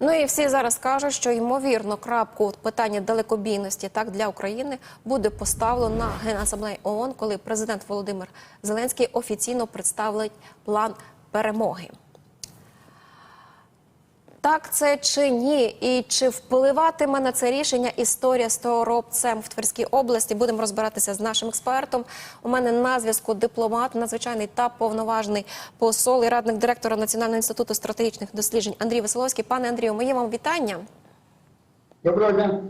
Ну і всі зараз кажуть, що ймовірно крапку питання далекобійності так для України буде поставлено на Генасамблеї ООН, коли президент Володимир Зеленський офіційно представить план перемоги. Так це чи ні? І чи впливатиме на це рішення історія з торопцем в Тверській області? Будемо розбиратися з нашим експертом. У мене на зв'язку дипломат, надзвичайний та повноважний посол і радник директора Національного інституту стратегічних досліджень Андрій Веселовський. Пане Андрію, моє вам вітання. Доброго дня.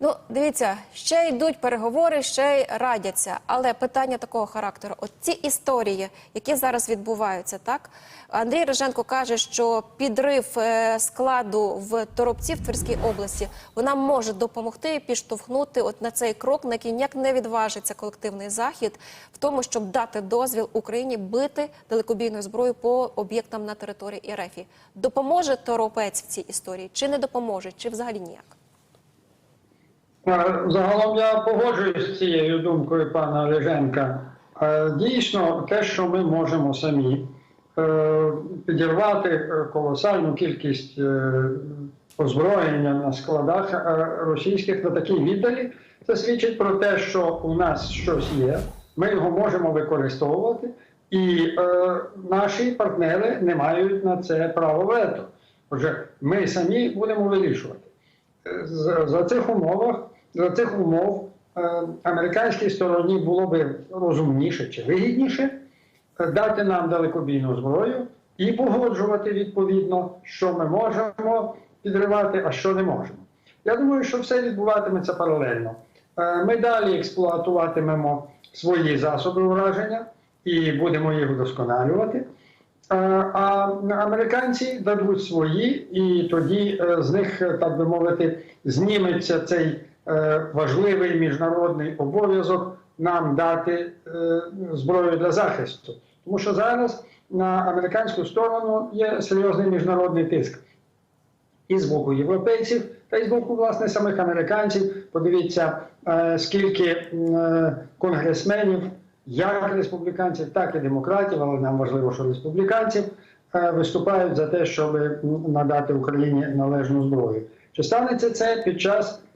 Ну, дивіться, ще йдуть переговори, ще й радяться. Але питання такого характеру: от ці історії, які зараз відбуваються, так Андрій Риженко каже, що підрив е, складу в Торопці в Тверській області вона може допомогти і підштовхнути от на цей крок, на який ніяк не відважиться колективний захід, в тому, щоб дати дозвіл Україні бити далекобійною зброєю по об'єктам на території РФ. Допоможе торопець в цій історії, чи не допоможе, чи взагалі ніяк? Е, Загалом я погоджуюсь з цією думкою пана Леженка. Е, Дійсно, те, що ми можемо самі е, підірвати колосальну кількість озброєння на складах російських на такій віддалі, це свідчить про те, що у нас щось є, ми його можемо використовувати, і наші партнери не мають на це право вето. Отже, ми самі будемо вирішувати. За цих умовах, за цих умов е, американській стороні було би розумніше чи вигідніше дати нам далекобійну зброю і погоджувати відповідно, що ми можемо підривати, а що не можемо. Я думаю, що все відбуватиметься паралельно. Е, Ми далі експлуатуватимемо свої засоби ураження і будемо їх вдосконалювати. Е, А американці дадуть свої, і тоді з них, так би мовити, зніметься цей важливий міжнародний обов'язок нам дати е, зброю для захисту. Тому що зараз на американську сторону є серйозний міжнародний тиск і з боку європейців, та й з боку власне самих американців. Подивіться, е, скільки е, конгресменів, як республіканців, так і демократів, але нам важливо, що республіканців е, виступають за те, щоб надати Україні належну зброю. Чи станеться це під час е, е,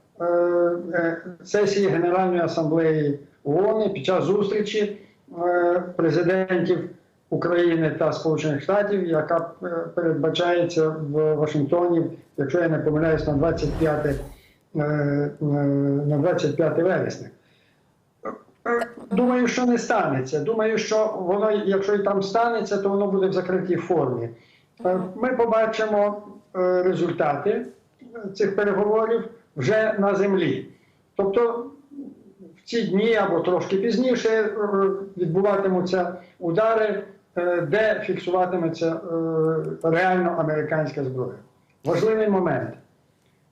сесії Генеральної асамблеї ООН, під час зустрічі е, президентів України та Сполучених Штатів, яка е, передбачається в Вашингтоні, якщо я не помиляюсь, на 25, е, е, на 25 вересня. Е, Думаю, що не станеться. Думаю, що воно, якщо і там станеться, то воно буде в закритій формі. Е, Ми побачимо е, результати цих переговорів вже на землі. Тобто в ці дні або трошки пізніше е, відбуватимуться удари, е, де фіксуватиметься е, реально американська зброя. Важливий момент.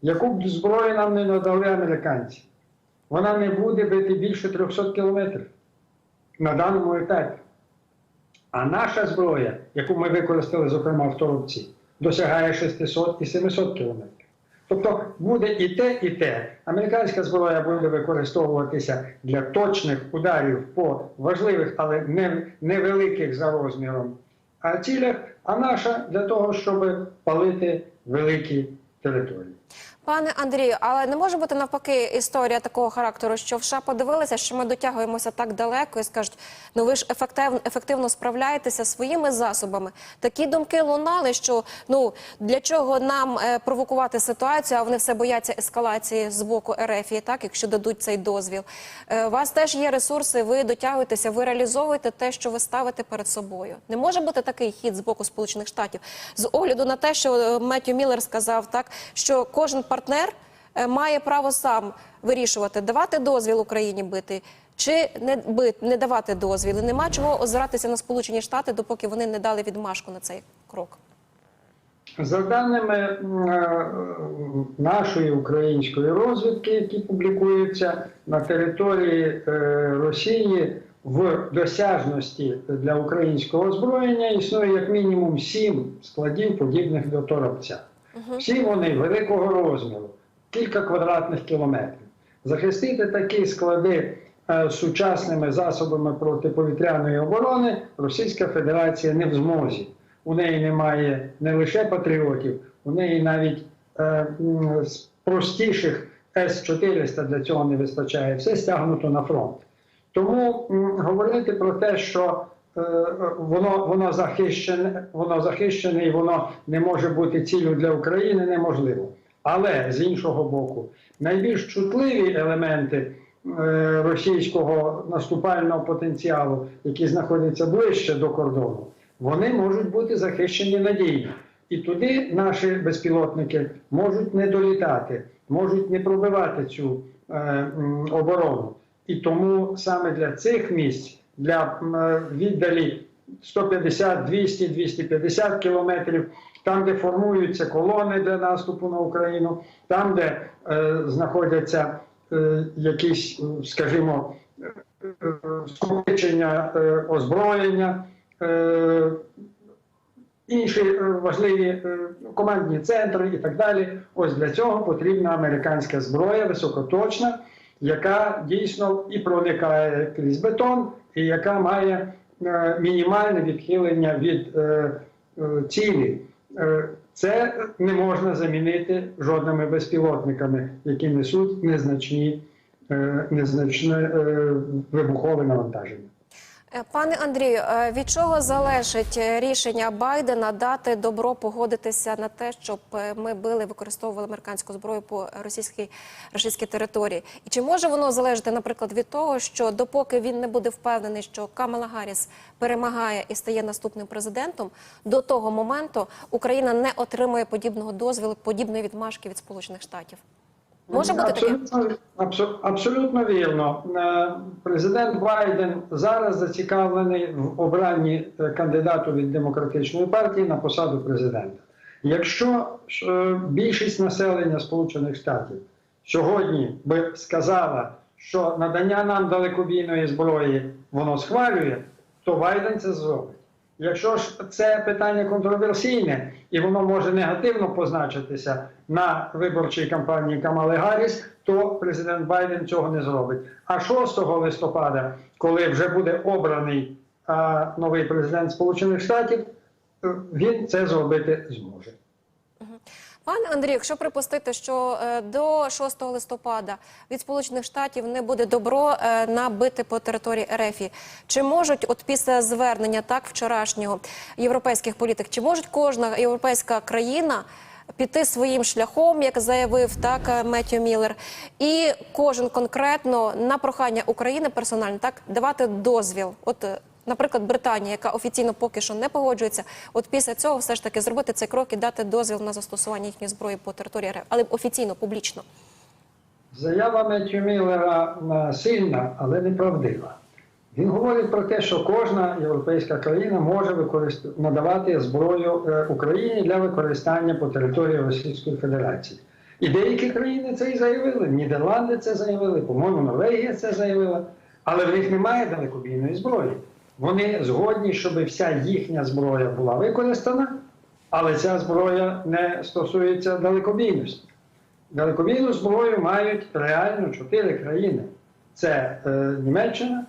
Яку б зброю нам не надали американці, вона не буде бити більше 300 кілометрів на даному етапі. А наша зброя, яку ми використали, зокрема в Торопці, досягає 600 і 700 кілометрів. Тобто буде і те, і те. Американська зброя буде використовуватися для точних ударів по важливих, але не, невеликих за розміром цілях, а наша для того, щоб палити великі території. Пане Андрію, але не може бути навпаки історія такого характеру, що в США подивилися, що ми дотягуємося так далеко і скажуть, ну ви ж ефективно, ефективно справляєтеся своїми засобами. Такі думки лунали, що ну для чого нам е, провокувати ситуацію, а вони все бояться ескалації з боку РФ, і так, якщо дадуть цей дозвіл. Е, у вас теж є ресурси, ви дотягуєтеся, ви реалізовуєте те, що ви ставите перед собою. Не може бути такий хід з боку Сполучених Штатів з огляду на те, що е, Меттю Міллер сказав, так що кожен партнер е, має право сам вирішувати, давати дозвіл Україні бити чи не бит, не давати дозвіл. І Нема чого озиратися на Сполучені Штати, допоки вони не дали відмашку на цей крок. За даними е, нашої української розвідки, які публікуються на території е, Росії в досяжності для українського озброєння, існує як мінімум сім складів, подібних до торопця. Всі вони великого розміру, кілька квадратних кілометрів. Захистити такі склади е, сучасними засобами протиповітряної оборони Російська Федерація не в змозі. У неї немає не лише патріотів, У неї навіть е, простіших С-400 для цього не вистачає. Все стягнуто на фронт. Тому говорити про те, що воно, воно захищене, воно захищене і воно не може бути ціллю для України, неможливо. Але з іншого боку, найбільш чутливі елементи е, російського наступального потенціалу, які знаходяться ближче до кордону, вони можуть бути захищені надійно. І туди наші безпілотники можуть не долітати, можуть не пробивати цю е, оборону. І тому саме для цих місць, для е, віддалі 150, 200, 250 кілометрів, там, де формуються колони для наступу на Україну, там, де е, знаходяться е, якісь, скажімо, е, скупчення е, озброєння, е, інші е, важливі командні центри і так далі. Ось для цього потрібна американська зброя високоточна, яка дійсно і проникає крізь бетон, і яка має е, мінімальне відхилення від е, е, цілі. Це не можна замінити жодними безпілотниками, які несуть незначні, незначне вибухове навантаження. Е, Пане Андрію, е, від чого залежить е, рішення Байдена дати добро погодитися на те, щоб ми били, використовували американську зброю по російській російській території? І чи може воно залежати, наприклад, від того, що допоки він не буде впевнений, що Камала Гарріс перемагає і стає наступним президентом, до того моменту Україна не отримує подібного дозволу, подібної відмашки від Сполучених Штатів? Може бути таке? абсолютно, абсо- абсолютно вірно. Е, Президент Байден зараз зацікавлений в обранні е, кандидату від демократичної партії на посаду президента. Якщо е, більшість населення Сполучених Штатів сьогодні би сказала, що надання нам далекобійної зброї воно схвалює, то Байден це зробить. Якщо ж це питання контроверсійне і воно може негативно позначитися на виборчій кампанії Камали Гарріс, то президент Байден цього не зробить. А 6 листопада, коли вже буде обраний а, новий президент Сполучених Штатів, е, він це зробити зможе. Пане Андрію, якщо припустити, що е, до 6 листопада від Сполучених Штатів не буде добро е, набити по території РФ, чи можуть, от після звернення так вчорашнього європейських політик, чи можуть кожна європейська країна піти своїм шляхом, як заявив так е, Меттю Міллер, і кожен конкретно на прохання України персонально так давати дозвіл? От Наприклад, Британія, яка офіційно поки що не погоджується, от після цього все ж таки зробити цей крок і дати дозвіл на застосування їхньої зброї по території РФ, але офіційно, публічно. Заява е, сильна, але неправдива. Він говорить про те, що кожна європейська країна може використ... надавати зброю е, Україні для використання по території Російської Федерації. І деякі країни це і заявили. Нідерланди це заявили, по-моєму, Норвегія це заявила, але в них немає далекобійної зброї. Вони згодні, щоб вся їхня зброя була використана, але ця зброя не стосується далекобійності. Далекобійну зброю мають реально чотири країни: це е, Німеччина,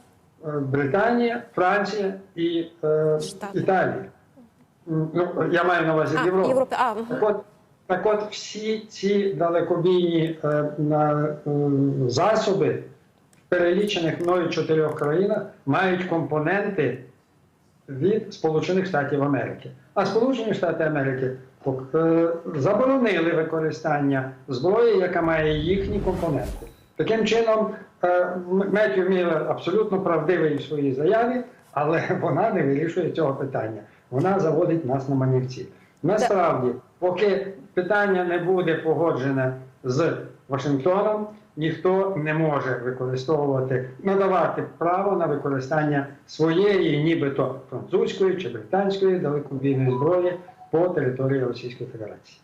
е, Британія, Франція і е, Італія. Ну, я маю на увазі Європу. Так от, так от всі ці далекобійні е, на, е, засоби перелічених мною чотирьох країнах мають компоненти від Сполучених Штатів Америки. А Сполучені Штати Америки е, заборонили використання зброї, яка має їхні компоненти. Таким чином, е, Меттю Міллер абсолютно правдивий в своїй заяві, але вона не вирішує цього питання. Вона заводить нас на манівці. Насправді, поки питання не буде погоджене з Вашингтоном, ніхто не може використовувати, надавати право на використання своєї, нібито французької чи британської далекобійної зброї по території Російської Федерації.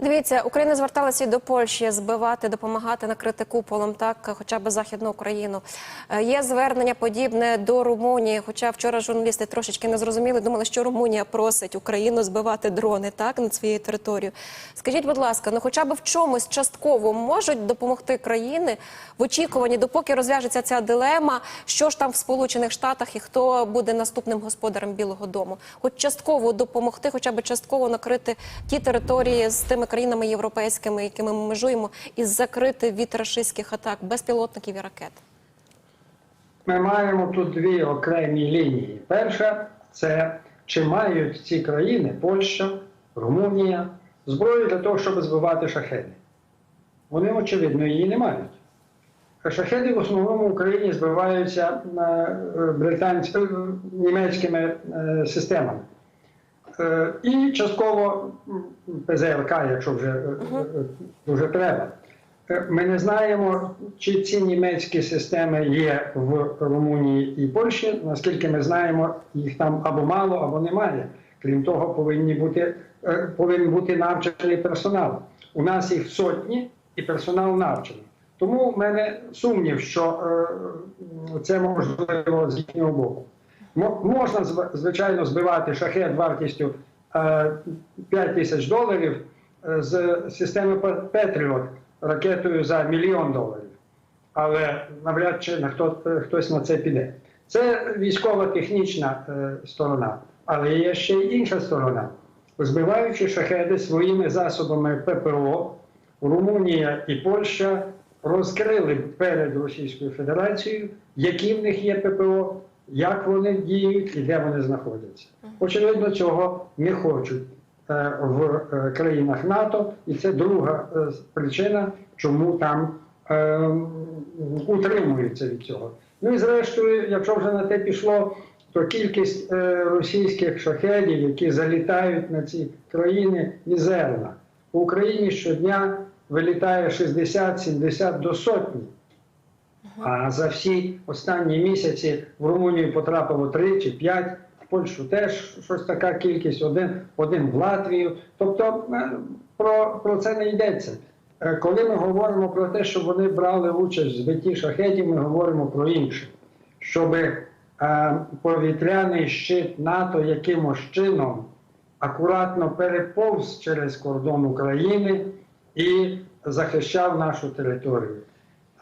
Дивіться, Україна зверталася до Польщі збивати, допомагати накрити куполом, так хоча б західну Україну. Е, Є звернення подібне до Румунії. Хоча вчора журналісти трошечки не зрозуміли, думали, що Румунія просить Україну збивати дрони так над своєю територією. Скажіть, будь ласка, ну хоча б в чомусь частково можуть допомогти країни в очікуванні, допоки розв'яжеться ця дилема, що ж там в Сполучених Штатах і хто буде наступним господарем Білого Дому? Хоч частково допомогти, хоча б частково накрити ті території з тими країнами європейськими, якими ми межуємо, і закрити від рашистських атак безпілотників і ракет. Ми маємо тут дві окремі лінії. Перша це чи мають ці країни Польща, Румунія зброю для того, щоб збивати шахеди. Вони, очевидно, її не мають. Шахеди в основному в Україні збиваються британськими німецькими е, системами. Е, І частково м, ПЗРК, якщо вже е, е, дуже треба. Ми не знаємо, чи ці німецькі системи є в Румунії і Польщі. Наскільки ми знаємо, їх там або мало, або немає. Крім того, повинні бути, повинен бути навчений персонал. У нас їх сотні і персонал навчений. Тому в мене сумнів, що це можливо з їхнього боку. Мо- Можна звичайно збивати шахет вартістю е, 5 тисяч доларів е, з системи Петріот ракетою за мільйон доларів. Але навряд чи на хто, е, хтось на це піде. Це військово-технічна е, сторона, але є ще й інша сторона. Збиваючи шахеди своїми засобами ППО, Румунія і Польща розкрили перед Російською Федерацією, які в них є ППО, як вони діють і де вони знаходяться. Очевидно, цього не хочуть е, в е, країнах НАТО, і це друга е, причина, чому там утримуються від цього. Ну і зрештою, якщо вже на те пішло, то кількість російських шахедів, які залітають на ці країни, мізерна. В Україні щодня вилітає 60-70 до сотні. А за всі останні місяці в Румунію потрапило 3 чи 5, в Польщу теж щось така кількість, один, один в Латвію. Тобто е, про, про це не йдеться. Е, Коли ми говоримо про те, що вони брали участь в збитті шахетів, ми говоримо про інше. Щоб е, повітряний щит НАТО якимось чином акуратно переповз через кордон України і захищав нашу територію.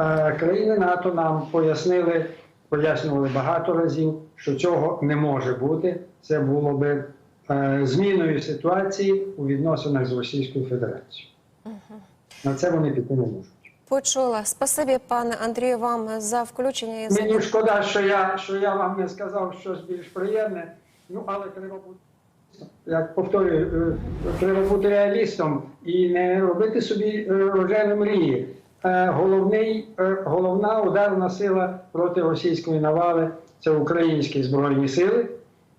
Е, Країни НАТО нам пояснили, пояснювали багато разів, що цього не може бути. Це було би е, зміною ситуації у відносинах з Російською Федерацією. На це вони піти не можуть. Почула. Спасибі, пане Андрію, вам за включення і за Мені шкода, що я, що я вам не сказав щось більш приємне, ну але треба бути. Як повторюю, е, треба бути реалістом і не робити собі рожеві мрії. Е, Головний, е, головна ударна сила проти російської навали це українські збройні сили.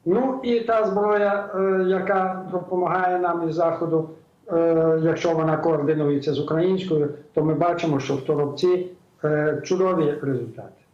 Ну і та зброя, е, яка допомагає нам із заходу, якщо вона координується з українською, то ми бачимо, що в торопці чудові результати.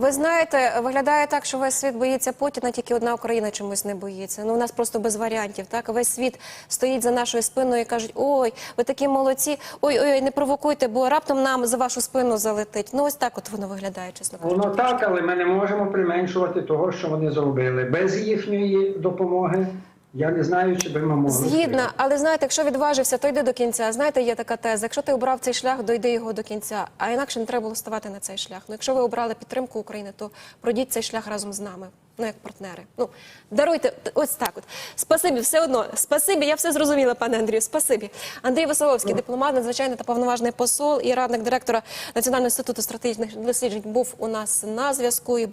Ви знаєте, виглядає так, що весь світ боїться Путіна, тільки одна Україна чомусь не боїться. Ну у нас просто без варіантів. Так весь світ стоїть за нашою спиною і кажуть: ой, ви такі молодці, ой, ой, не провокуйте, бо раптом нам за вашу спину залетить. Ну ось так от воно виглядає, чесно кажучи. Воно так, але ми не можемо применшувати того, що вони зробили. Без їхньої допомоги я не знаю, чи би ми могли. Згідна, але знаєте, якщо відважився, то йди до кінця. Знаєте, є така теза. Якщо ти обрав цей шлях, дойди його до кінця. А інакше не треба було ставати на цей шлях. Ну, якщо ви обрали підтримку України, то пройдіть цей шлях разом з нами. Ну, як партнери. Ну даруйте ось так. От спасибі, все одно. Спасибі, я все зрозуміла, пане Андрію. Спасибі. Андрій Василовський, дипломат, надзвичайний та повноважний посол і радник директора Національного інституту стратегічних досліджень, був у нас на зв'язку.